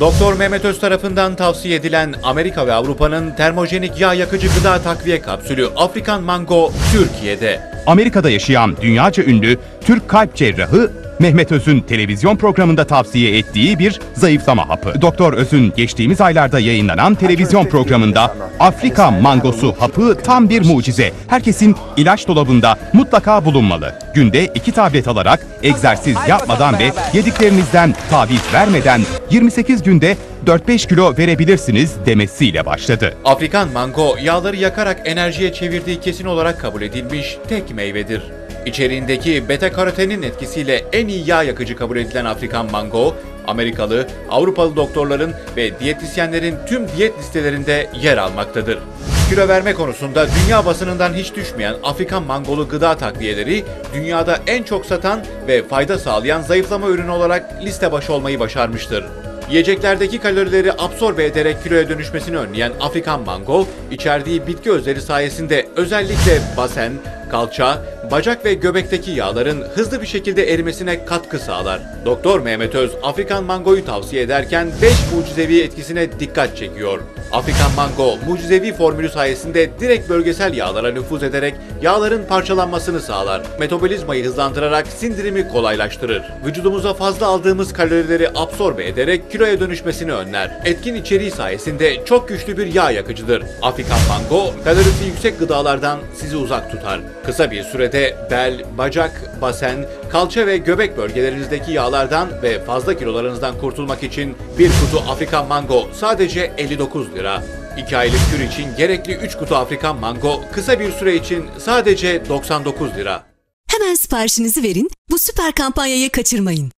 Doktor Mehmet Öz tarafından tavsiye edilen Amerika ve Avrupa'nın termojenik yağ yakıcı gıda takviye kapsülü Afrikan Mango Türkiye'de. Amerika'da yaşayan dünyaca ünlü Türk kalp cerrahı Mehmet Öz'ün televizyon programında tavsiye ettiği bir zayıflama hapı. Doktor Öz'ün geçtiğimiz aylarda yayınlanan televizyon programında Afrika mangosu hapı tam bir mucize. Herkesin ilaç dolabında mutlaka bulunmalı. Günde iki tablet alarak egzersiz yapmadan ve yediklerinizden taviz vermeden 28 günde 4-5 kilo verebilirsiniz demesiyle başladı. Afrikan Mango yağları yakarak enerjiye çevirdiği kesin olarak kabul edilmiş tek meyvedir. İçeriğindeki beta karotenin etkisiyle en iyi yağ yakıcı kabul edilen Afrikan Mango, Amerikalı, Avrupalı doktorların ve diyetisyenlerin tüm diyet listelerinde yer almaktadır. Kilo verme konusunda dünya basınından hiç düşmeyen Afrikan mangolu gıda takviyeleri dünyada en çok satan ve fayda sağlayan zayıflama ürünü olarak liste başı olmayı başarmıştır. Yiyeceklerdeki kalorileri absorbe ederek kiloya dönüşmesini önleyen Afrikan mango, içerdiği bitki özleri sayesinde özellikle basen, kalça, bacak ve göbekteki yağların hızlı bir şekilde erimesine katkı sağlar. Doktor Mehmet Öz, Afrikan mangoyu tavsiye ederken 5 mucizevi etkisine dikkat çekiyor. Afrikan mango, mucizevi formülü sayesinde direkt bölgesel yağlara nüfuz ederek yağların parçalanmasını sağlar. Metabolizmayı hızlandırarak sindirimi kolaylaştırır. Vücudumuza fazla aldığımız kalorileri absorbe ederek kiloya dönüşmesini önler. Etkin içeriği sayesinde çok güçlü bir yağ yakıcıdır. Afrikan mango, kalorisi yüksek gıdalardan sizi uzak tutar. Kısa bir sürede bel, bacak, basen, kalça ve göbek bölgelerinizdeki yağlardan ve fazla kilolarınızdan kurtulmak için bir kutu Afrikan mango sadece 59 lira. 2 aylık kür için gerekli 3 kutu Afrikan mango kısa bir süre için sadece 99 lira. Hemen siparişinizi verin, bu süper kampanyayı kaçırmayın.